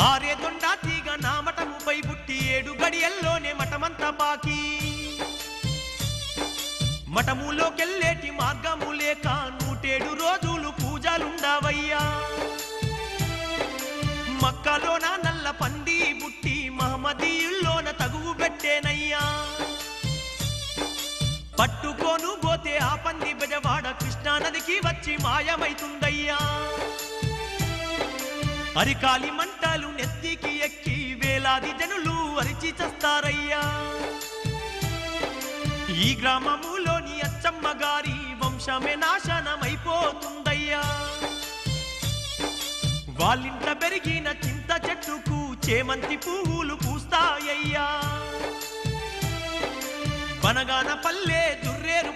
ఆరే దొండా తీగ నా మఠముపై పుట్టి ఏడు గడియల్లోనే మఠమంతా బాకీ మఠములోకెళ్ళేటి మార్గము లేక నూటేడు రోజులు పూజలుండవయ్యా. మక్కలోన నల్ల పంది బుట్టి మహమ్మదీయుల్లోన తగువు పెట్టేనయ్యా. పట్టుకోను పోతే ఆ పంది బెజవాడ కృష్ణానదికి వచ్చి మాయమైతుందయ్యా. అరికాలి మంటలు నెత్తికి ఎక్కి వేలాది జనులు అరిచి చస్తారయ్యా. ఈ గ్రామములోని అచ్చమ్మ గారి వంశమే నాశనమైపోతుందయ్యా. వాళ్ళింట పెరిగిన చింత చెట్టుకు చేమంతి పువ్వులు పూస్తాయ్యా బనగాన పల్లె దుర్రేరు